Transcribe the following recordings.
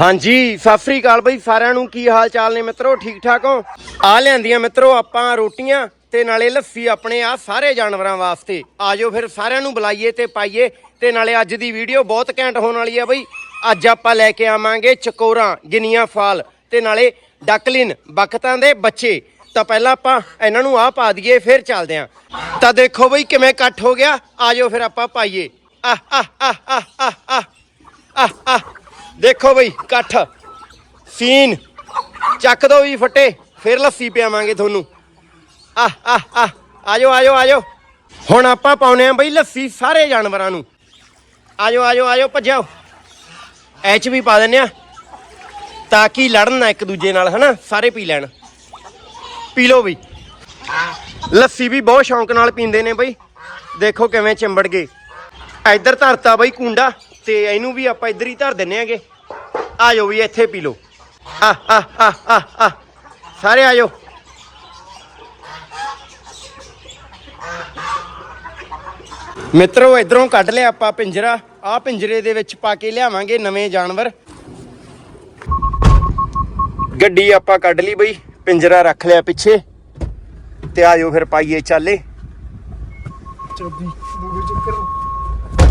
ਹਾਂਜੀ, ਸਤਿ ਸ੍ਰੀ ਅਕਾਲ ਬਈ, ਸਾਰਿਆਂ ਨੂੰ ਕੀ ਹਾਲ ਚਾਲ ਨੇ ਮਿੱਤਰੋ? ਠੀਕ ਠਾਕ ਹੋ? ਆ ਲਿਆਂਦੀਆਂ ਮਿੱਤਰੋ ਆਪਾਂ ਰੋਟੀਆਂ ਤੇ ਨਾਲੇ ਲੱਸੀ ਆਪਣੇ ਆ ਸਾਰੇ ਜਾਨਵਰਾਂ ਵਾਸਤੇ। ਆਜੋ ਫਿਰ ਸਾਰਿਆਂ ਨੂੰ ਬੁਲਾਈਏ ਤੇ ਪਾਈਏ ਤੇ ਨਾਲੇ ਅੱਜ ਦੀ ਵੀਡੀਓ ਬਹੁਤ ਘੈਂਟ ਹੋਣ ਵਾਲੀ ਆ ਬਈ। ਅੱਜ ਆਪਾਂ ਲੈ ਕੇ ਆਵਾਂਗੇ ਚਕੋਰਾ, ਗਿਨੀਆਂ ਫਾਲ ਤੇ ਨਾਲੇ ਡਕਲਿਨ, ਬਖਤਾਂ ਦੇ ਬੱਚੇ। ਤਾਂ ਪਹਿਲਾਂ ਆਪਾਂ ਇਹਨਾਂ ਨੂੰ ਆ ਪਾ ਦਈਏ, ਫਿਰ ਚੱਲਦੇ ਆਂ। ਤਾਂ ਦੇਖੋ ਬਈ ਕਿਵੇਂ ਇਕੱਠ ਹੋ ਗਿਆ। ਆਜੋ ਫਿਰ ਆਪਾਂ ਪਾਈਏ। ਆਹ ਆਹ ਆਹ ਆਹ ਆਹ ਆਹ। ਦੇਖੋ ਬਈ, ਇਕੱਠ। ਸੀਨ। ਚੱਕ ਦੋ ਵੀ ਫੱਟੇ, ਫਿਰ ਲੱਸੀ ਪਿਆਵਾਂਗੇ ਤੁਹਾਨੂੰ। ਆਹ ਆਹ ਆਹ, ਆਜੋ ਆਜੋ ਆਜੋ। ਹੁਣ ਆਪਾਂ ਪਾਉਨੇ ਆ ਬਈ ਲੱਸੀ ਸਾਰੇ ਜਾਨਵਰਾਂ ਨੂੰ। ਆਜੋ ਆਜੋ ਆਜੋ ਭੱਜੋ ਐਚ ਵੀ ਪਾ ਦਿੰਨੇ ਆ, ਤਾਂ ਕਿ ਲੜਨ ਨਾ ਇੱਕ ਦੂਜੇ ਨਾਲ, ਹਨਾ? ਸਾਰੇ ਪੀ ਲੈਣ। ਪੀ ਲਓ ਬਈ ਲੱਸੀ ਵੀ ਬਹੁਤ ਸ਼ੌਂਕ ਨਾਲ ਪੀਂਦੇ ਨੇ ਬਈ। ਦੇਖੋ ਕਿਵੇਂ ਚਿੰਬੜ ਗਏ। ਇੱਧਰ ਧਰਤਾ ਬਈ ਕੁੰਡਾ, ਤੇ ਇਹਨੂੰ ਵੀ ਆਪਾਂ ਇੱਧਰ ਹੀ ਧਰ ਦਿੰਨੇ ਆਗੇ। ਆ ਜਾਓ ਵੀ ਇੱਥੇ ਪੀ ਲਓ। ਆ ਆ ਆ ਆ ਸਾਰੇ ਆ ਜਾਓ ਮਿੱਤਰੋ ਇਧਰੋਂ ਕੱਢ ਲਿਆ ਆਪਾਂ ਪਿੰਜਰਾ। ਆ ਪਿੰਜਰੇ ਦੇ ਵਿੱਚ ਪਾ ਕੇ ਲਿਆਵਾਂਗੇ ਨਵੇਂ ਜਾਨਵਰ। ਗੱਡੀ ਆਪਾਂ ਕੱਢ ਲਈ ਬਈ। ਪਿੰਜਰਾ ਰੱਖ ਲਿਆ ਪਿੱਛੇ। ਤੇ ਆ ਜਾਓ ਫਿਰ ਪਾਈਏ ਚਾਲੇ।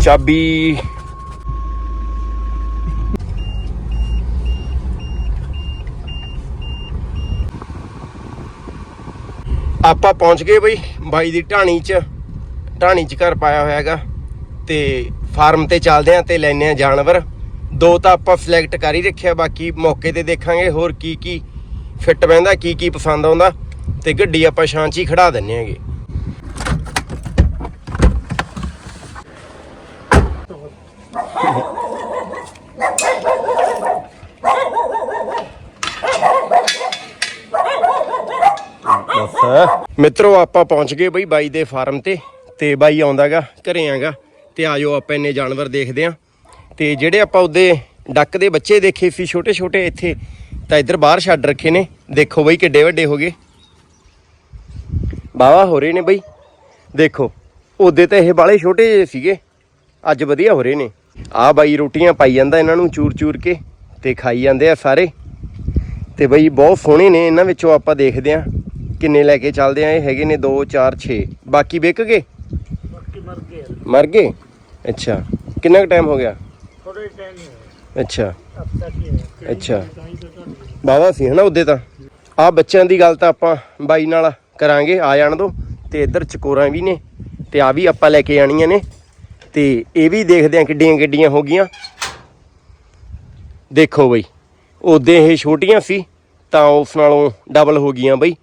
ਚਾਬੀ। ਆਪਾਂ ਪਹੁੰਚ ਗਏ ਬਈ ਬਾਈ ਦੀ ਢਾਣੀ 'ਚ ਢਾਣੀ 'ਚ ਘਰ ਪਾਇਆ ਹੋਇਆ ਹੈਗਾ। ਤੇ ਫਾਰਮ ਤੇ ਚੱਲਦੇ ਆਂ ਤੇ ਲੈਨੇ ਆ ਜਾਨਵਰ। ਦੋ ਤਾਂ ਆਪਾਂ ਸਿਲੈਕਟ ਕਰ ਹੀ ਰੱਖਿਆ, ਬਾਕੀ ਮੌਕੇ ਤੇ ਦੇਖਾਂਗੇ ਹੋਰ ਕੀ ਕੀ ਫਿੱਟ ਬਹਿੰਦਾ ਕੀ ਕੀ ਪਸੰਦ ਆਉਂਦਾ। ਤੇ ਗੱਡੀ ਆਪਾਂ ਸ਼ਾਂ 'ਚ ਹੀ ਖੜਾ ਦਿੰਨੇ ਆਂਗੇ। ਮਿੱਤਰੋ, ਆਪਾਂ ਪਹੁੰਚ ਗਏ ਬਈ ਬਾਈ ਦੇ ਫਾਰਮ ਤੇ ਤੇ ਬਾਈ ਆਉਂਦਾਗਾ, ਘਰੇ ਆਗਾ ਤੇ ਆਜੋ ਆਪਾਂ ਇੰਨੇ ਜਾਨਵਰ ਦੇਖਦੇ ਆਂ। ਤੇ ਜਿਹੜੇ ਆਪਾਂ ਉਹਦੇ ਡੱਕ ਦੇ ਬੱਚੇ ਦੇਖੇ ਸੀ ਛੋਟੇ ਛੋਟੇ ਇੱਥੇ, ਤਾਂ ਇੱਧਰ ਬਾਹਰ ਛੱਡ ਰੱਖੇ ਨੇ। ਦੇਖੋ ਬਈ ਕਿੱਡੇ ਵੱਡੇ ਹੋ ਗਏ। ਬਾਵਾ ਹੋ ਰਹੇ ਨੇ ਬਈ। ਦੇਖੋ, ਉਹਦੇ ਤਾਂ ਇਹ ਬਾਲੇ ਛੋਟੇ ਜਿਹੇ ਸੀਗੇ। ਅੱਜ ਵਧੀਆ ਹੋ ਰਹੇ ਨੇ। ਆ ਬਾਈ ਰੋਟੀਆਂ ਪਾਈ ਜਾਂਦਾ ਇਹਨਾਂ ਨੂੰ ਚੂਰ ਚੂਰ ਕੇ ਤੇ ਖਾਈ ਜਾਂਦੇ ਆ ਸਾਰੇ। ਤੇ ਬਈ ਬਹੁਤ ਸੋਹਣੇ ਨੇ, ਇਹਨਾਂ ਵਿੱਚੋਂ ਆਪਾਂ ਦੇਖਦੇ ਆਂ। ਕਿੰਨੇ ਲੈ ਕੇ ਚੱਲਦੇ ਆ? ਇਹ ਹੈਗੇ ਨੇ 2 4 6 ਬਾਕੀ ਵਿਕ ਗਏ? ਬਾਕੀ ਮਰ ਗਏ ਮਰ ਗਏ? ਅੱਛਾ। ਕਿੰਨਾ ਕੁ ਟਾਈਮ ਹੋ ਗਿਆ? ਥੋੜੇ ਟਾਈਮ ਹੀ ਅੱਛਾ। ਅੱਛਾ। ਬਾਵਾ ਸੀ ਹਨਾ ਉਹਦੇ ਤਾਂ? ਆ ਬੱਚਿਆਂ ਦੀ ਗੱਲ ਤਾਂ ਆਪਾਂ ਬਾਈ ਨਾਲ ਕਰਾਂਗੇ। ਆ ਜਾਣ ਦੋ। ਤੇ ਇੱਧਰ ਚਕੋਰਾਂ ਵੀ ਨੇ। ਤੇ ਆ ਵੀ ਆਪਾਂ ਲੈ ਕੇ ਆਣੀਆਂ ਨੇ। ਤੇ ਇਹ ਵੀ ਦੇਖਦੇ ਆ ਕਿੱਡੀਆਂ ਕਿੱਡੀਆਂ ਹੋ ਗਈਆਂ। ਦੇਖੋ ਬਈ। ਉਹਦੇ ਇਹ ਛੋਟੀਆਂ ਸੀ ਤਾਂ ਉਸ ਨਾਲੋਂ ਡਬਲ ਹੋ ਗਈਆਂ ਬਈ।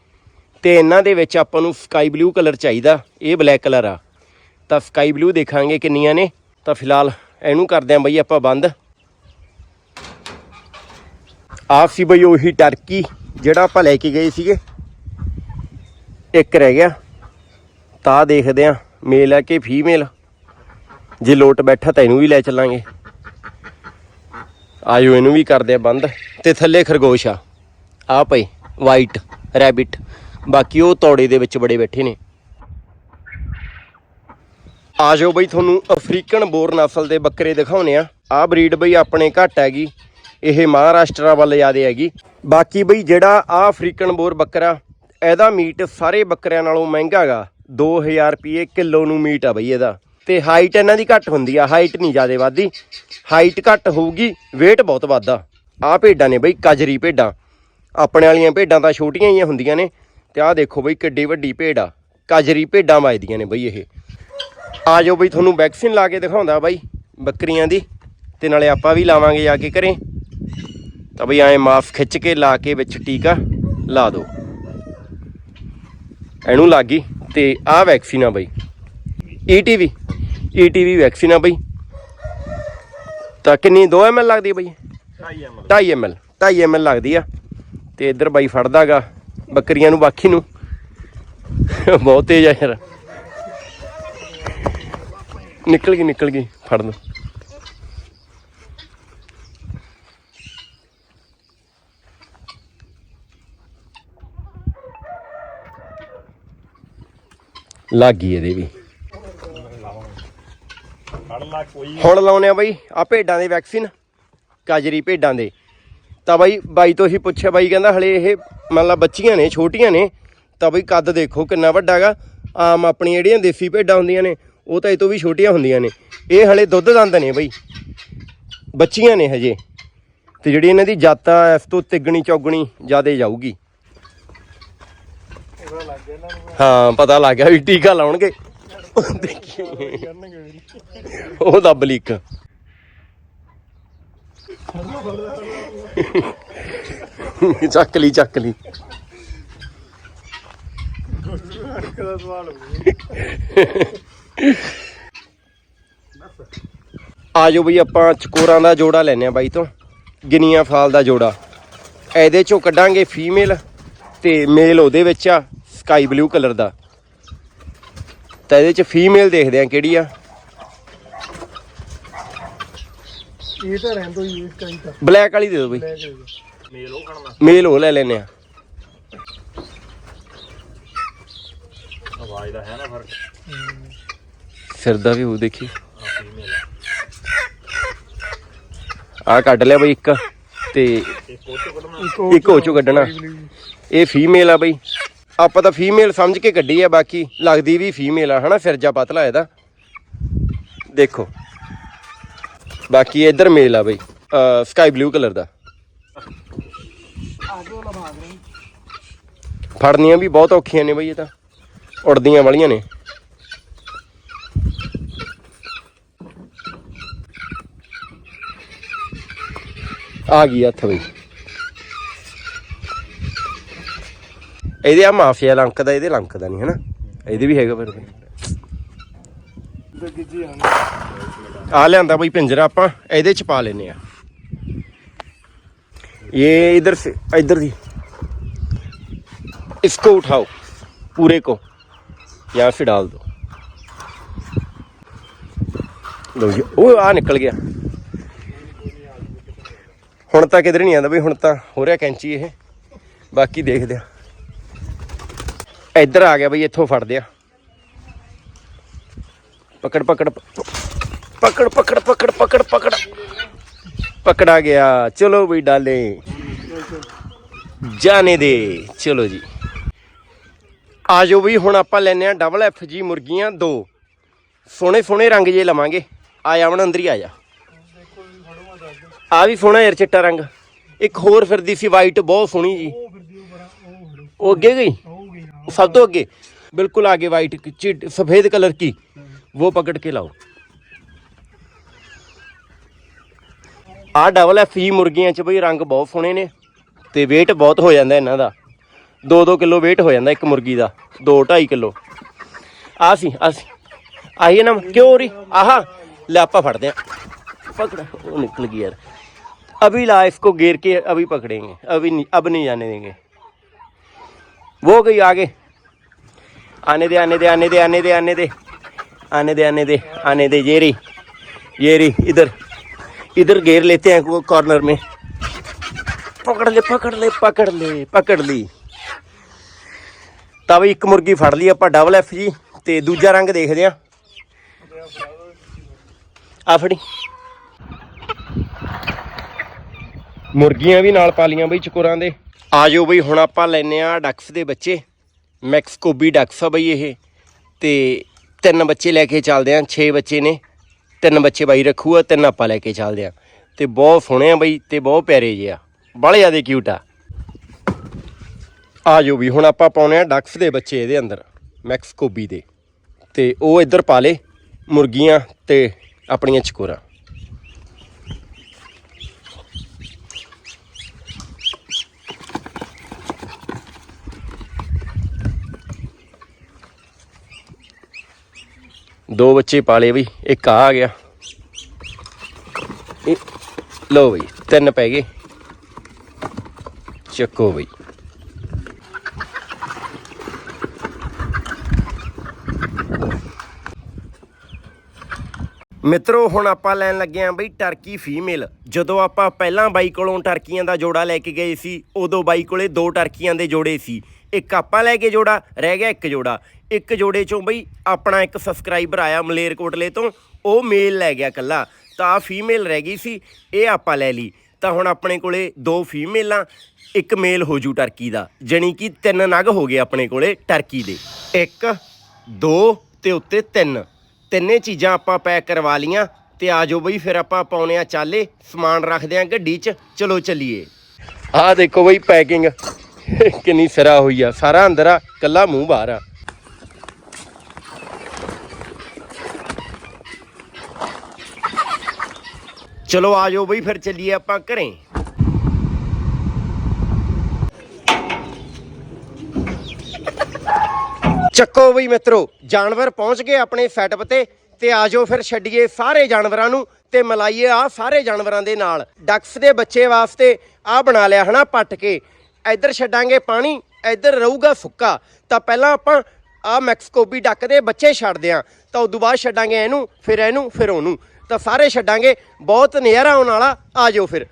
ਤੇ ਇਹਨਾਂ ਦੇ ਵਿੱਚ ਆਪਾਂ ਨੂੰ ਸਕਾਈ ਬਲੂ ਕਲਰ ਚਾਹੀਦਾ, ਇਹ ਬਲੈਕ ਕਲਰ ਆ। ਤਾਂ ਸਕਾਈ ਬਲੂ ਦੇਖਾਂਗੇ ਕਿੰਨੀਆਂ ਨੇ। ਤਾਂ ਫਿਲਹਾਲ ਇਹਨੂੰ ਕਰਦੇ ਆਂ ਬਈ ਆਪਾਂ ਬੰਦ। ਆਪ ਸੀ ਬਈ ਉਹੀ ਟਰਕੀ ਜਿਹੜਾ ਆਪਾਂ ਲੈ ਕੇ ਗਏ ਸੀਗੇ। ਇੱਕ ਰਹਿ ਗਿਆ। ਤਾਂ ਦੇਖਦੇ ਆ ਮੇਲ ਆ ਕਿ ਫੀਮੇਲ ਜੇ ਲੋਟ ਬੈਠਾ ਤਾਂ ਇਹਨੂੰ ਵੀ ਲੈ ਚੱਲਾਂਗੇ। ਆਇਓ ਇਹਨੂੰ ਵੀ ਕਰਦੇ ਆ ਬੰਦ। ਤੇ ਥੱਲੇ ਖਰਗੋਸ਼ ਆ। ਆ ਪਈ ਵਾਈਟ ਰੈਬਿਟ ਬਾਕੀ ਉਹ ਤੌੜੇ ਦੇ ਵਿੱਚ ਬੜੇ ਬੈਠੇ ਨੇ। ਆ ਜਾਓ ਬਈ ਤੁਹਾਨੂੰ ਅਫਰੀਕਨ ਬੋਰ ਨਸਲ ਦੇ ਬੱਕਰੇ ਦਿਖਾਉਨੇ ਆ ਆ ਬਰੀਡ ਬਈ ਆਪਣੇ ਘੱਟ ਹੈਗੀ। ਇਹ ਮਹਾਰਾਸ਼ਟਰ ਵੱਲ ਜ਼ਿਆਦੇ ਹੈਗੀ। ਬਾਕੀ ਬਈ ਜਿਹੜਾ ਆ ਅਫਰੀਕਨ ਬੋਰ ਬੱਕਰਾ, ਇਹਦਾ ਮੀਟ ਸਾਰੇ ਬੱਕਰਿਆਂ ਨਾਲੋਂ ਮਹਿੰਗਾ ਹੈਗਾ। 2000 ਰੁਪਏ ਕਿਲੋ ਨੂੰ ਮੀਟ ਆ ਬਈ ਇਹਦਾ। ਤੇ ਹਾਈਟ ਇਹਨਾਂ ਦੀ ਘੱਟ ਹੁੰਦੀ ਆ ਹਾਈਟ ਨਹੀਂ ਜ਼ਿਆਦੇ ਵੱਧਦੀ। ਹਾਈਟ ਘੱਟ ਹੋਊਗੀ, weight ਬਹੁਤ ਵੱਧਦਾ। ਆ ਭੇਡਾਂ ਨੇ ਬਈ, ਕਜਰੀ ਭੇਡਾਂ। ਆਪਣੇ ਵਾਲੀਆਂ ਭੇਡਾਂ ਤਾਂ ਛੋਟੀਆਂ ਹੀ ਹੁੰਦੀਆਂ ਨੇ। ਤੇ ਆਹ ਦੇਖੋ ਬਈ ਕਿੱਡੀ ਵੱਡੀ ਭੇਡ ਆ। ਕਜਰੀ ਭੇਡਾਂ ਵੱਜਦੀਆਂ ਨੇ ਬਈ ਇਹ। ਆ ਜਾਓ ਬਈ ਤੁਹਾਨੂੰ ਵੈਕਸੀਨ ਲਾ ਕੇ ਦਿਖਾਉਂਦਾ ਬਾਈ ਬੱਕਰੀਆਂ ਦੀ। ਤੇ ਨਾਲੇ ਆਪਾਂ ਵੀ ਲਾਵਾਂਗੇ ਜਾ ਕੇ ਘਰੇ। ਤਾਂ ਬਈ ਐਂ ਮਾਫ ਖਿੱਚ ਕੇ ਲਾ ਕੇ ਵਿੱਚ ਟੀਕਾ ਲਾ ਦਿਓ। ਇਹਨੂੰ ਲੱਗੀ ਤੇ ਆਹ ਵੈਕਸੀਨ ਆ ਬਈ। ਈਟੀਵੀ ਈਟੀਵੀ ਵੈਕਸੀਨ ਆ ਬਈ। ਤਾਂ ਕਿੰਨੀ? 2 ml ਲੱਗਦੀ ਬਈ? 2.5 ml 2.5 ml ਲੱਗਦੀ ਆ। ਤੇ ਇੱਧਰ ਬਾਈ ਫੜਦਾਗਾ। ਬੱਕਰੀਆਂ ਨੂੰ, ਬਾਕੀ ਨੂੰ। ਬਹੁਤ ਤੇਜ਼ ਆ ਯਾਰ। ਨਿਕਲ ਗਈ ਨਿਕਲ ਗਈ। ਫੜ ਲਓ। ਲੱਗ ਗਈ ਇਹਦੇ ਵੀ। ਹੁਣ ਲਾਉਨੇ ਆ ਬਾਈ ਆ ਭੇਡਾਂ ਦੇ ਵੈਕਸੀਨ ਕਾਜਰੀ ਭੇਡਾਂ ਦੇ। ਤਾਂ ਬਾਈ ਬਾਈ ਤੋਂ ਅਸੀਂ ਪੁੱਛਿਆ, ਬਾਈ ਕਹਿੰਦਾ ਹਲੇ ਇਹ ਮੰਨ ਲਾ ਬੱਚੀਆਂ ਨੇ, ਛੋਟੀਆਂ ਨੇ, ਤਾਂ ਬਈ ਕੱਦ ਦੇਖੋ ਕਿੰਨਾ ਵੱਡਾ ਹੈਗਾ। ਆਮ ਆਪਣੀਆਂ ਜਿਹੜੀਆਂ ਦੇਸੀ ਭੇਡਾਂ ਹੁੰਦੀਆਂ ਨੇ, ਉਹ ਤਾਂ ਇਹ ਤੋਂ ਵੀ ਛੋਟੀਆਂ ਹੁੰਦੀਆਂ ਨੇ। ਇਹ ਹਲੇ ਦੁੱਧ ਦੰਦ ਨੇ ਬਈ। ਬੱਚੀਆਂ ਨੇ ਹਜੇ। ਤੇ ਜਿਹੜੀ ਇਹਨਾਂ ਦੀ ਜਾਤ ਆ, ਇਸ ਤੋਂ ਤਿੱਗਣੀ, ਚੌਗਣੀ ਜ਼ਿਆਦੇ ਜਾਊਗੀ। ਹਾਂ, ਪਤਾ ਲੱਗ ਗਿਆ ਵੀ ਟੀਕਾ ਲਾਉਣਗੇ। ਉਹ ਦੱਬ ਲੀਕ। ਚੱਕ ਲਈ ਚੱਕ ਲਈ। ਕਦਾ ਸਵਾਲ ਹੋ ਗਿਆ ਆਜੋ ਬਈ ਆਪਾਂ ਚਕੋਰਾਂ ਦਾ ਜੋੜਾ ਲੈਨੇ ਆ ਬਾਈ ਤੋਂ। ਗਿਨੀਆਂ ਫਾਲ ਦਾ ਜੋੜਾ। ਇਹਦੇ ਚੋਂ ਕੱਢਾਂਗੇ ਫੀਮੇਲ ਤੇ ਮੇਲ ਉਹਦੇ ਵਿੱਚ ਆ ਸਕਾਈ ਬਲੂ ਕਲਰ ਦਾ। ਤਾਂ ਇਹਦੇ ਚ ਫੀਮੇਲ ਦੇਖਦੇ ਆ ਕਿਹੜੀ ਆ। ਇਹ ਤਾਂ ਰਹਿੰਦੋ ਇਸ ਟਾਈਮ ਤਾਂ। ਬਲੈਕ ਵਾਲੀ ਦੇ ਦਿਓ ਬਈ। ਮੇਲ ਉਹ ਖੜਨਾ ਮੇਲ ਉਹ ਲੈ ਲੈਨੇ ਆ। ਆਵਾਜ਼ ਦਾ ਹੈ ਨਾ ਫ਼ਰਕ। ਸਿਰ ਦਾ ਵੀ ਉਹ ਦੇਖੀ। ਆ। ਕੱਢ ਲਿਆ ਬਈ ਇੱਕ ਤੇ ਇੱਕ ਉਹ ਚੋਂ ਕੱਢਣਾ। ਇਹ ਫੀਮੇਲ ਆ ਬਈ। ਆਪਾਂ ਤਾਂ ਫੀਮੇਲ ਸਮਝ ਕੇ ਕੱਢੀ ਆ ਬਾਕੀ ਲੱਗਦੀ ਵੀ ਫੀਮੇਲ ਆ ਹਨਾ? ਸਿਰਜਾ ਪਤਲਾ ਇਹਦਾ। ਦੇਖੋ। ਬਾਕੀ ਇੱਧਰ ਮੇਲ ਆ ਬਈ। ਸਕਾਈ ਬਲੂ ਕਲਰ ਦਾ। ਆਗੇ ਵਾਲਾ ਭਾਗ ਫੜਨੀਆਂ ਵੀ ਬਹੁਤ ਔਖੀਆਂ ਨੇ ਬਈ ਇਹ ਤਾਂ। ਉੜਦੀਆਂ ਵਾਲੀਆਂ ਨੇ। ਆ ਗਈ ਹੱਥ ਬਈ। ਇਹਦੇ ਆ ਮਾਫੀਆ ਲੰਕ ਦਾ ਇਹਦੇ ਲੰਕ ਦਾ ਨਹੀਂ ਹਨਾ। ਇਹਦੇ ਵੀ ਹੈਗਾ ਫਿਰ। ਆ ਲਿਆਂਦਾ ਬਈ ਪਿੰਜਰਾ ਆਪਾਂ, ਇਹਦੇ ਚ ਪਾ ਲੈਨੇ ਆ। ਇਹ ਇਧਰ ਸੇ इधर दी इसको उठाओ पूरे को यहाँ से डाल दो ਲੋ ਜੀ ਉਹ ਆ ਨਿਕਲ ਗਿਆ ਹੁਣ ਤਾਂ ਕਿਧਰ ਨਹੀਂ ਆਂਦਾ ਬਈ ਹੁਣ ਤਾਂ ਹੋ ਰਿਹਾ ਕੈਂਚੀ ਇਹ ਬਾਕੀ ਦੇਖਦੇ ਆ ਇੱਧਰ ਆ ਗਿਆ ਬਈ ਇੱਥੋਂ ਫੜਦੇ ਆ ਪਕੜ ਪਕੜ ਪਕੜ ਪਕੜ ਪਕੜ ਪਕੜ ਪਕੜ ਪਕੜਾ ਗਿਆ। ਚਲੋ ਬਈ ਡਾਲੇ। ਜਾਣੇ ਦੇ। ਚਲੋ ਜੀ। ਆ ਜਾਓ ਵੀ ਹੁਣ ਆਪਾਂ ਲੈਨੇ ਆ ਡਬਲ ਐਫ ਜੀ ਮੁਰਗੀਆਂ ਦੋ। ਸੋਹਣੇ ਸੋਹਣੇ ਰੰਗ ਜੇ ਲਵਾਂਗੇ। ਆ ਜਾਵਣ ਅੰਦਰ ਹੀ ਆ ਜਾ। ਆ ਵੀ ਸੋਹਣਾ ਯਾਰ ਚਿੱਟਾ ਰੰਗ। ਇੱਕ ਹੋਰ ਫਿਰਦੀ ਸੀ ਵਾਈਟ ਬਹੁਤ ਸੋਹਣੀ ਜੀ। ਉਹ ਅੱਗੇ ਗਈ? ਸਭ ਤੋਂ ਅੱਗੇ। ਬਿਲਕੁਲ ਆਗੇ ਵਾਈਟ ਸਫੇਦ ਕਲਰ ਕੀ? ਉਹ ਪਕੜ ਕੇ ਲਾਓ। ਆ ਡਬਲ ਐਫ ਜੀ ਮੁਰਗੀਆਂ ਚ ਬਈ ਰੰਗ ਬਹੁਤ ਸੋਹਣੇ ਨੇ ਤੇ weight ਬਹੁਤ ਹੋ ਜਾਂਦਾ ਇਹਨਾਂ ਦਾ 2-2 ਕਿਲੋ weight ਹੋ ਜਾਂਦਾ ਇੱਕ ਮੁਰਗੀ ਦਾ 2-2.5 ਕਿਲੋ ਆ ਸੀ ਆ ਸੀ ਆਈ ਨਾ ਕਿਉਂ ਰੀ ਆਹਾ ਲੈ ਆਪਾਂ ਫੜਦੇ ਆ पकड़ वो निकल गई यार अभी ला इसको घेर के अभी पकड़ेंगे अभी नहीं अब नहीं जाने देंगे वो गई आगे आने दे आने दे आने दे आने दे आने दे आने दे आने दे आने दे ये रही ये रही इधर इधर घेर लेते हैं वो कॉर्नर में पकड़ ले पकड़ ले पकड़ ले पकड़ ली ਤਾਂ ਵੀ ਇੱਕ ਮੁਰਗੀ ਫੜ ਲਈ ਆਪਾਂ ਡਬਲ ਐਫ ਜੀ ਤੇ ਦੂਜਾ ਰੰਗ ਦੇਖਦੇ ਆ ਆ ਫੜੀ ਮੁਰਗੀਆਂ ਵੀ ਨਾਲ ਪਾ ਲੀਆਂ ਬਈ ਚਕੋਰਾਂ ਦੇ ਆ ਜਾਓ ਬਈ ਹੁਣ ਆਪਾਂ ਲੈਨੇ ਆ ਡਕਸ ਦੇ ਬੱਚੇ ਮੈਕਸਕੋਬੀ ਡਕਸ ਆ ਬਈ ਇਹ ਤੇ ਤਿੰਨ ਬੱਚੇ ਲੈ ਕੇ ਚੱਲਦੇ ਆ 6 ਬੱਚੇ ਨੇ ਤਿੰਨ ਬੱਚੇ ਬਾਈ ਰੱਖੂਗਾ ਤਿੰਨ ਆਪਾਂ ਲੈ ਕੇ ਚੱਲਦੇ ਆ। ਤੇ ਬਹੁਤ ਸੋਹਣੇ ਆ ਬਾਈ, ਤੇ ਬਹੁਤ ਪਿਆਰੇ ਜਿਹੇ ਆ। ਬੜੇ ਜ਼ਿਆਦਾ ਕਿਊਟ ਆ। ਆ ਜਾਓ ਵੀ, ਹੁਣ ਆਪਾਂ ਪਾਉਣੇ ਆ ਡਕਸ ਦੇ ਬੱਚੇ ਇਹਦੇ ਅੰਦਰ ਮੈਕਸਕੋਬੀ ਦੇ। ਤੇ ਉਹ ਇੱਧਰ ਪਾ ਲੇ, ਮੁਰਗੀਆਂ ਤੇ ਆਪਣੀਆਂ ਚਕੋਰਾਂ। ਦੋ ਬੱਚੇ ਪਾਲੇ ਬਈ, ਇੱਕ ਆ ਗਿਆ। ਇਹ ਲੋ ਬਈ, ਤਿੰਨ ਪੈ ਗਏ। ਚੱਕੋ ਬਈ। ਮਿੱਤਰੋ, ਹੁਣ ਆਪਾਂ ਲੈਣ ਲੱਗੇ ਆਂ ਬਈ ਟਰਕੀ ਫੀਮੇਲ। ਜਦੋਂ ਆਪਾਂ ਪਹਿਲਾਂ ਬਾਈ ਕੋਲੋਂ ਟਰਕੀਆਂ ਦਾ ਜੋੜਾ ਲੈ ਕੇ ਗਏ ਸੀ, ਉਦੋਂ ਬਾਈ ਕੋਲੇ ਦੋ ਟਰਕੀਆਂ ਦੇ ਜੋੜੇ ਸੀ। ਇੱਕ ਆਪਾਂ ਲੈ ਕੇ ਜੋੜਾ, ਰਹਿ ਗਿਆ ਇੱਕ ਜੋੜਾ। ਇੱਕ ਜੋੜੇ ਚੋਂ ਬਈ ਆਪਣਾ ਇੱਕ ਸਬਸਕ੍ਰਾਈਬਰ ਆਇਆ ਮਲੇਰਕੋਟਲੇ ਤੋਂ, ਉਹ ਮੇਲ ਲੈ ਗਿਆ ਕੱਲਾ ਤਾਂ ਫੀਮੇਲ ਰਹਿ ਗਈ ਸੀ, ਇਹ ਆਪਾਂ ਲੈ ਲਈ। ਤਾਂ ਹੁਣ ਆਪਣੇ ਕੋਲੇ ਦੋ ਫੀਮੇਲਾਂ ਇੱਕ ਮੇਲ ਹੋ ਜੂ ਟਰਕੀ ਦਾ। ਜਣੀ ਕਿ ਤਿੰਨ ਨਗ ਹੋ ਗਏ ਆਪਣੇ ਕੋਲੇ ਟਰਕੀ ਦੇ। ਇੱਕ, ਦੋ ਤੇ ਉੱਤੇ ਤਿੰਨ। ਤਿੰਨੇ ਚੀਜ਼ਾਂ ਆਪਾਂ ਪੈਕ ਕਰਵਾ ਲੀਆਂ ਤੇ ਆਜੋ ਬਈ, ਫਿਰ ਆਪਾਂ ਪਾਉਨੇ ਆ ਚਾਲੇ, ਸਮਾਨ ਰੱਖਦੇ ਆ ਗੱਡੀ 'ਚ, ਚਲੋ ਚੱਲੀਏ। ਆਹ ਦੇਖੋ ਬਈ ਪੈਕਿੰਗ ਕਿੰਨੀ ਸਿਰਾ ਹੋਈ ਆ। ਸਾਰਾ ਅੰਦਰ ਆ ਕੱਲਾ ਮੂੰਹ ਬਾਹਰ ਆ। ਚਲੋ ਆ ਜਾਓ ਬਈ, ਫਿਰ ਚੱਲੀਏ ਆਪਾਂ ਘਰੇ। ਚੱਕੋ ਬਈ ਮਿੱਤਰੋ, ਜਾਨਵਰ ਪਹੁੰਚ ਗਏ ਆਪਣੇ ਸੈਟਅਪ ਤੇ ਤੇ ਆਜੋ ਫਿਰ ਛੱਡੀਏ ਸਾਰੇ ਜਾਨਵਰਾਂ ਨੂੰ ਤੇ ਮਲਾਈਏ ਆ ਸਾਰੇ ਜਾਨਵਰਾਂ ਦੇ ਨਾਲ। ਡਕਸ ਦੇ ਬੱਚੇ ਵਾਸਤੇ ਆ ਬਣਾ ਲਿਆ ਹਨਾ, ਪੱਟ ਕੇ। ਇੱਧਰ ਛੱਡਾਂਗੇ ਪਾਣੀ, ਇੱਧਰ ਰਹੂਗਾ ਸੁੱਕਾ ਤਾਂ ਪਹਿਲਾਂ ਆਪਾਂ ਆ ਮੈਕਸਕੋਬੀ ਡੱਕ ਦੇ ਬੱਚੇ ਛੱਡਦੇ ਆ। ਤਾਂ ਉਦੋਂ ਬਾਅਦ ਛੱਡਾਂਗੇ ਇਹਨੂੰ, ਫਿਰ ਇਹਨੂੰ, ਫਿਰ ਉਹਨੂੰ। ਤਾਂ ਸਾਰੇ ਛੱਡਾਂਗੇ, ਬਹੁਤ ਨਜ਼ਾਰਾ ਆਉਣ ਵਾਲਾ, ਆ ਜਾਓ ਫਿਰ।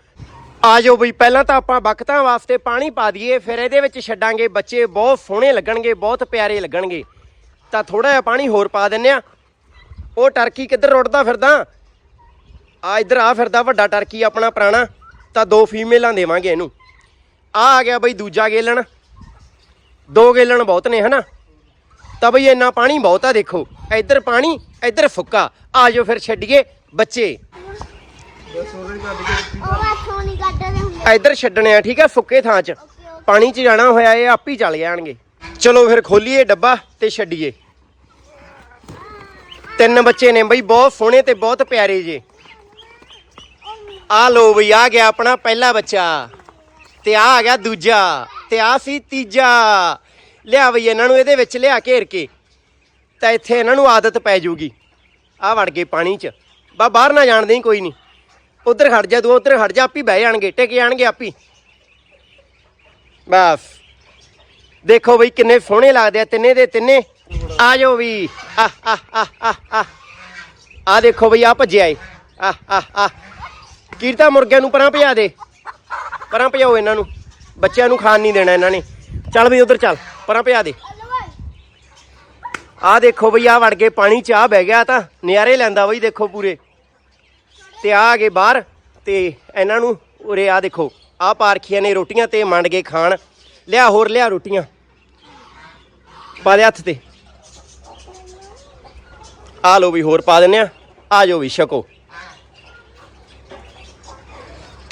ਆ ਜਾਓ ਬਈ, ਪਹਿਲਾਂ ਤਾਂ ਆਪਾਂ ਬਖਤਾਂ ਵਾਸਤੇ ਪਾਣੀ ਪਾ ਦਈਏ, ਫਿਰ ਇਹਦੇ ਵਿੱਚ ਛੱਡਾਂਗੇ ਬੱਚੇ, ਬਹੁਤ ਸੋਹਣੇ ਲੱਗਣਗੇ, ਬਹੁਤ ਪਿਆਰੇ ਲੱਗਣਗੇ। ਤਾਂ ਥੋੜਾ ਜਿਹਾ ਪਾਣੀ ਹੋਰ ਪਾ ਦਿੰਨੇ ਆ। ਉਹ ਟਰਕੀ ਕਿੱਧਰ ਰੁੜਦਾ ਫਿਰਦਾ? ਆ ਇੱਧਰ ਆ ਫਿਰਦਾ ਵੱਡਾ ਟਰਕੀ, ਆਪਣਾ ਪੁਰਾਣਾ। ਤਾਂ ਦੋ ਫੀਮੇਲਾਂ ਦੇਵਾਂਗੇ ਇਹਨੂੰ। ਆ ਆ ਗਿਆ ਬਈ ਦੂਜਾ ਗੇਲਣ। ਦੋ ਗੇਲਣ ਬਹੁਤ ਨੇ, ਹਨਾ? ਤਾਂ ਬਈ ਇੰਨਾ ਪਾਣੀ ਬਹੁਤ ਆ, ਦੇਖੋ। ਇੱਧਰ ਪਾਣੀ, ਇੱਧਰ ਫੁੱਕਾ। ਆ ਜਾਓ ਫਿਰ ਛੱਡੀਏ ਬੱਚੇ। ਇੱਧਰ ਛੱਡਣੇ ਆ, ਠੀਕ ਆ, ਫੁੱਕੇ ਥਾਂ 'ਚ। ਪਾਣੀ 'ਚ ਜਾਣਾ ਹੋਇਆ, ਇਹ ਆਪ ਹੀ ਚੱਲ ਜਾਣਗੇ। ਚਲੋ ਫਿਰ ਖੋਲੀਏ ਡੱਬਾ ਤੇ ਛੱਡੀਏ। ਤਿੰਨ ਬੱਚੇ ਨੇ ਬਈ, ਬਹੁਤ ਸੋਹਣੇ ਤੇ ਬਹੁਤ ਪਿਆਰੇ ਜੇ। ਆ ਲੋ ਬਈ, ਆ ਗਿਆ ਆਪਣਾ ਪਹਿਲਾ ਬੱਚਾ। ਤੇ ਆ ਆ ਗਿਆ ਦੂਜਾ, ਤੇ ਆ ਸੀ ਤੀਜਾ। ਲਿਆ ਬਈ, ਇਹਨਾਂ ਨੂੰ ਇਹਦੇ ਵਿੱਚ ਲਿਆ ਘੇਰ ਕੇ। ਤਾਂ ਇੱਥੇ ਇਹਨਾਂ ਨੂੰ ਆਦਤ ਪੈ ਜਾਊਗੀ ਆ ਵੜ ਗਏ ਪਾਣੀ 'ਚ। ਬਾ, ਬਾਹਰ ਨਾ ਜਾਣ ਦੇਈ, ਕੋਈ ਨਹੀਂ ਉਧਰ ਖੜ ਜਾ ਤੂੰ ਉਧਰ ਖੜ ਜਾ, ਆਪੀ ਬਹਿ ਜਾਣਗੇ, ਟਿਕ ਜਾਣਗੇ ਆਪੀ। ਬਸ। ਦੇਖੋ ਬਈ, ਕਿੰਨੇ ਸੋਹਣੇ ਲੱਗਦੇ ਆ, ਤਿੰਨੇ ਦੇ ਤਿੰਨੇ। ਆ ਜਾਓ ਵੀ। ਆ ਆ ਆ ਆ ਆ ਆ ਦੇਖੋ ਬਈ ਆ ਭੱਜਿਆ ਏ। ਆ ਆ ਆ ਕੀਰਤਾ ਮੁਰਗਿਆਂ ਨੂੰ ਪਰਾਂ ਭਜਾ ਦੇ। ਪਰਾਂ ਭਜਾਓ ਇਹਨਾਂ ਨੂੰ। ਬੱਚਿਆਂ ਨੂੰ ਖਾਣ ਨਹੀਂ ਦੇਣਾ ਇਹਨਾਂ ਨੇ। ਚੱਲ ਬਈ ਉਧਰ ਚੱਲ, ਪਰਾਂ ਭਜਾ ਦੇ। ਆ ਦੇਖੋ ਬਈ ਆ ਵੜ ਕੇ ਪਾਣੀ ਚ ਆ ਬਹਿ ਗਿਆ ਤਾਂ ਨਿਆਰੇ ਲੈਂਦਾ ਬਈ ਦੇਖੋ ਪੂਰੇ। ਤੇ ਆ ਆ ਗਏ ਬਾਹਰ, ਤੇ ਇਹਨਾਂ ਨੂੰ ਉਰੇ ਆ ਦੇਖੋ ਆ ਪਾਰਖੀਆਂ ਨੇ ਰੋਟੀਆਂ ਤੇ ਮੰਡ ਕੇ ਖਾਣ। ਲਿਆ ਹੋਰ ਲਿਆ ਰੋਟੀਆਂ। ਪਾ ਦੇ ਹੱਥ ਤੇ। ਆ ਲੋ ਵੀ ਹੋਰ ਪਾ ਦਿੰਨੇ ਆ। ਆ ਜਾਓ ਵੀ ਛਕੋ।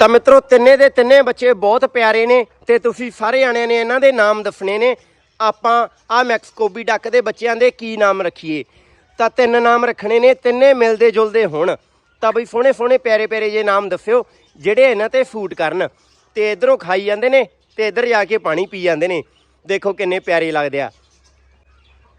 ਤਾਂ ਮਿੱਤਰੋ, ਤਿੰਨੇ ਦੇ ਤਿੰਨੇ ਬੱਚੇ ਬਹੁਤ ਪਿਆਰੇ ਨੇ ਤੇ ਤੁਸੀਂ ਸਾਰੇ ਜਾਣਿਆਂ ਨੇ ਇਹਨਾਂ ਦੇ ਨਾਮ ਦੱਸਣੇ ਨੇ। ਆਪਾਂ ਆ ਮੈਕਸਕੋਬੀ ਡੱਕ ਦੇ ਬੱਚਿਆਂ ਦੇ ਕੀ ਨਾਮ ਰੱਖੀਏ? ਤਾਂ ਤਿੰਨ ਨਾਮ ਰੱਖਣੇ ਨੇ, ਤਿੰਨੇ ਮਿਲਦੇ ਜੁਲਦੇ ਹੋਣ। ਤਾਂ ਬਈ ਸੋਹਣੇ ਸੋਹਣੇ ਪਿਆਰੇ ਪਿਆਰੇ ਜੇ ਨਾਮ ਦੱਸਿਓ, ਜਿਹੜੇ ਇਹਨਾਂ ਤੇ ਸੂਟ ਕਰਨ। ਤੇ ਇਧਰੋਂ ਖਾਈ ਜਾਂਦੇ ਨੇ ਤੇ ਇਧਰ ਜਾ ਕੇ ਪਾਣੀ ਪੀ ਜਾਂਦੇ ਨੇ। ਦੇਖੋ ਕਿੰਨੇ ਪਿਆਰੇ ਲੱਗਦੇ ਆ।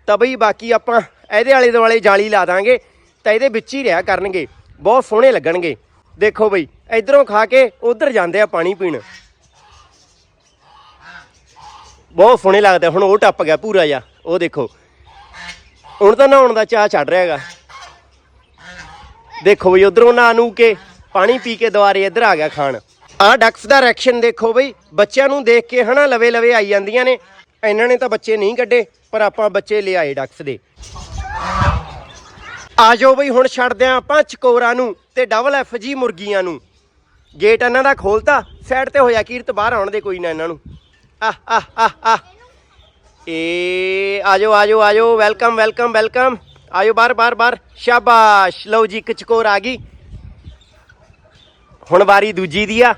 ਤਾਂ ਬਈ ਬਾਕੀ ਆਪਾਂ ਇਹਦੇ ਆਲੇ ਦੁਆਲੇ ਜਾਲੀ ਲਾ ਦਾਂਗੇ, ਤਾਂ ਇਹਦੇ ਵਿੱਚ ਹੀ ਰਿਹਾ ਕਰਨਗੇ। ਬਹੁਤ ਸੋਹਣੇ ਲੱਗਣਗੇ। ਦੇਖੋ ਬਈ, ਇਧਰੋਂ ਖਾ ਕੇ ਉਧਰ ਜਾਂਦੇ ਆ ਪਾਣੀ ਪੀਣ। ਬਹੁਤ ਸੋਹਣੇ ਲੱਗਦੇ ਹੁਣ ਉਹ ਟੱਪ ਗਿਆ ਪੂਰਾ ਜਿਹਾ, ਉਹ ਦੇਖੋ। ਹੁਣ ਤਾਂ ਨਹਾਉਣ ਦਾ ਚਾਹ ਚੜ ਰਿਹਾ ਹੈਗਾ। ਦੇਖੋ ਬਈ, ਉਧਰੋਂ ਨਹਾ ਨੂੰ ਕੇ, ਪਾਣੀ ਪੀ ਕੇ ਦੁਬਾਰੇ ਇੱਧਰ ਆ ਗਿਆ ਖਾਣ। ਆਹ ਡਕਸ ਦਾ ਰਿਐਕਸ਼ਨ ਦੇਖੋ ਬਈ, ਬੱਚਿਆਂ ਨੂੰ ਦੇਖ ਕੇ ਹਨਾ ਲਵੇ ਲਵੇ ਆਈ ਜਾਂਦੀਆਂ ਨੇ। ਇਹਨਾਂ ਨੇ ਤਾਂ ਬੱਚੇ ਨਹੀਂ ਕੱਢੇ, ਪਰ ਆਪਾਂ ਬੱਚੇ ਲਿਆਏ ਡਕਸ ਦੇ। ਆ ਜਾਓ ਬਈ, ਹੁਣ ਛੱਡਦੇ ਆਂ ਆਪਾਂ ਚਕੋਰਾ ਨੂੰ। ਤੇ ਡਬਲ ਐਫ ਜੀ ਮੁਰਗੀਆਂ ਨੂੰ। ਗੇਟ ਇਹਨਾਂ ਦਾ ਖੋਲਤਾ ਸਾਈਡ ਤੇ ਹੋਇਆ ਕੀਰਤ ਬਾਹਰ ਆਉਣ ਦੇ ਕੋਈ ਨਾ ਇਹਨਾਂ ਨੂੰ। ਆ ਆ ਆ ਆ ਏ, ਆਜੋ ਆਜੋ ਆਜੋ ਵੈਲਕਮ ਵੈਲਕਮ ਵੈਲਕਮ ਆਜੋ, ਬਾਹਰ ਬਾਹਰ ਬਾਹਰ। ਸ਼ਾਬਾਸ਼। ਲਓ ਜੀ, ਇੱਕ ਚਕੋਰ ਆ ਗਈ। ਹੁਣ ਵਾਰੀ ਦੂਜੀ ਦੀ ਆ।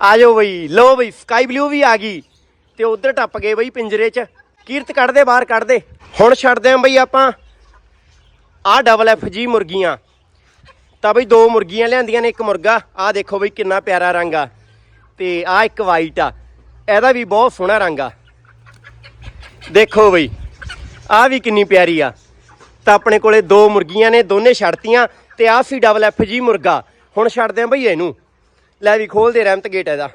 ਆਜੋ ਬਈ, ਲਓ ਬਈ ਸਕਾਈ ਬਲੂ ਵੀ ਆ ਗਈ। ਤੇ ਉਧਰ ਟੱਪ ਗਏ ਬਈ ਪਿੰਜਰੇ 'ਚ। ਕੀਰਤ ਕੱਢਦੇ ਬਾਹਰ ਕੱਢਦੇ ਹੁਣ ਛੱਡਦੇ ਆਂ ਬਈ ਆਪਾਂ। ਆ ਡਬਲ ਐਫ ਜੀ ਮੁਰਗੀਆਂ। ਤਾਂ ਬਈ ਦੋ ਮੁਰਗੀਆਂ ਲਿਆਂਦੀਆਂ ਨੇ, ਇੱਕ ਮੁਰਗਾ, ਆਹ ਦੇਖੋ ਬਈ ਕਿੰਨਾ ਪਿਆਰਾ ਰੰਗ ਆ। ਤੇ ਆਹ ਇੱਕ ਵਾਈਟ ਆ। ਇਹਦਾ ਵੀ ਬਹੁਤ ਸੋਹਣਾ ਰੰਗ ਆ। ਦੇਖੋ ਬਈ, ਆਹ ਵੀ ਕਿੰਨੀ ਪਿਆਰੀ ਆ। ਤਾਂ ਆਪਣੇ ਕੋਲੇ ਦੋ ਮੁਰਗੀਆਂ ਨੇ, ਦੋਨੇ ਛੱਡਤੀਆਂ, ਤੇ ਆਹ ਸੀ ਡਬਲ ਐਫ ਜੀ ਮੁਰਗਾ। ਹੁਣ ਛੱਡਦੇ ਆਂ ਬਈ ਇਹਨੂੰ। ਲੈ ਵੀ ਖੋਲਦੇ ਰਹਿਮਤ ਗੇਟ ਇਹਦਾ।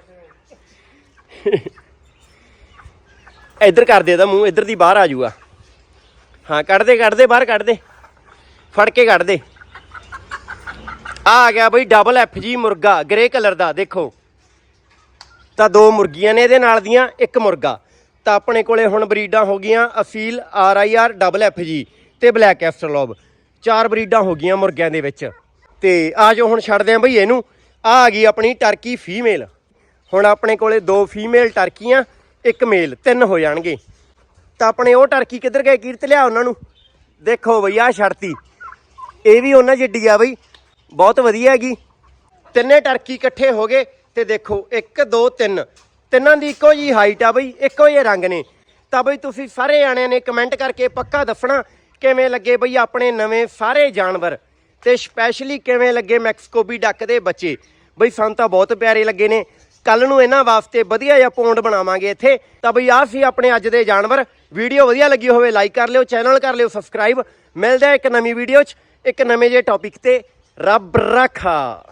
ਇੱਧਰ ਕਰ ਦੇ ਇਹਦਾ ਮੂੰਹ, ਇੱਧਰ ਦੀ ਬਾਹਰ ਆ ਜੂਗਾ। ਹਾਂ, ਕੱਢ ਦੇ ਕੱਢ ਦੇ, ਬਾਹਰ ਕੱਢ ਦੇ। ਫੜ ਕੇ ਕੱਢ ਦੇ। ਆ ਆ ਗਿਆ ਬਈ ਡਬਲ ਐਫ ਜੀ ਮੁਰਗਾ ਗ੍ਰੇ ਕਲਰ ਦਾ, ਦੇਖੋ। ਤਾਂ ਦੋ ਮੁਰਗੀਆਂ ਨੇ ਇਹਦੇ ਨਾਲ ਦੀਆਂ, ਇੱਕ ਮੁਰਗਾ। ਤਾਂ ਆਪਣੇ ਕੋਲੇ ਹੁਣ ਬਰੀਡਾਂ ਹੋ ਗਈਆਂ ਅਫੀਲ R I R double F G ਤੇ ਬਲੈਕ ਐਸਟਰਲੋਬ ਚਾਰ ਬਰੀਡਾਂ ਹੋ ਗਈਆਂ ਮੁਰਗਿਆਂ ਦੇ ਵਿੱਚ। ਤੇ ਆ ਜੋ ਹੁਣ ਛੱਡਦੇ ਆਂ ਬਈ ਇਹਨੂੰ, ਆ ਆ ਗਈ ਆਪਣੀ ਟਰਕੀ ਫੀਮੇਲ ਹੁਣ ਆਪਣੇ ਕੋਲੇ ਦੋ ਫੀਮੇਲ ਟਰਕੀਆਂ ਇੱਕ ਮੇਲ ਤਿੰਨ ਹੋ ਜਾਣਗੇ। ਤਾਂ ਆਪਣੇ ਉਹ ਟਰਕੀ ਕਿੱਧਰ ਗਏ, ਕੀਰਤ, ਲਿਆ ਉਹਨਾਂ ਨੂੰ। ਦੇਖੋ ਬਈ ਆ ਛੜਤੀ ਇਹ ਵੀ ਉਹਨਾਂ ਜਿੱਡੀ ਆ ਬਈ। ਬਹੁਤ ਵਧੀਆ ਹੈਗੀ। ਤਿੰਨੇ ਟਰਕੀ ਇਕੱਠੇ ਹੋ ਗਏ ਤੇ ਦੇਖੋ 1 2 3 ਤਿੰਨਾਂ ਦੀ ਇੱਕੋ ਜੀ ਹਾਈਟ ਆ ਬਈ, ਇੱਕੋ ਜਿਹੇ ਰੰਗ ਨੇ। ਤਾਂ ਬਈ ਤੁਸੀਂ ਸਾਰੇ ਆਣਿਆਂ ਨੇ ਕਮੈਂਟ ਕਰਕੇ ਪੱਕਾ ਦੱਸਣਾ ਕਿਵੇਂ ਲੱਗੇ ਬਈ ਆਪਣੇ ਨਵੇਂ ਸਾਰੇ ਜਾਨਵਰ ਤੇ ਸਪੈਸ਼ਲੀ ਕਿਵੇਂ ਲੱਗੇ ਮੈਕਸਕੋਬੀ ਡੱਕ ਦੇ ਬੱਚੇ। ਬਈ ਸਾਨੂੰ ਤਾਂ ਬਹੁਤ ਪਿਆਰੇ ਲੱਗੇ ਨੇ। ਕੱਲ ਨੂੰ ਇਹਨਾਂ ਵਾਸਤੇ ਵਧੀਆ ਜਿਹਾ ਪੌਂਡ ਬਣਾਵਾਂਗੇ ਇੱਥੇ। ਤਾਂ ਬਈ ਆਹ ਸੀ ਆਪਣੇ ਅੱਜ ਦੇ ਜਾਨਵਰ। ਵੀਡੀਓ ਵਧੀਆ ਲੱਗੀ ਹੋਵੇ ਲਾਈਕ ਕਰ ਲਿਓ ਚੈਨਲ ਕਰ ਲਿਓ ਸਬਸਕ੍ਰਾਈਬ ਮਿਲਦਾ ਇੱਕ ਨਵੀਂ ਵੀਡੀਓ 'ਚ, ਇੱਕ ਨਵੇਂ ਜਿਹੇ ਟੌਪਿਕ ਤੇ। ਰੱਬ ਰੱਖਾ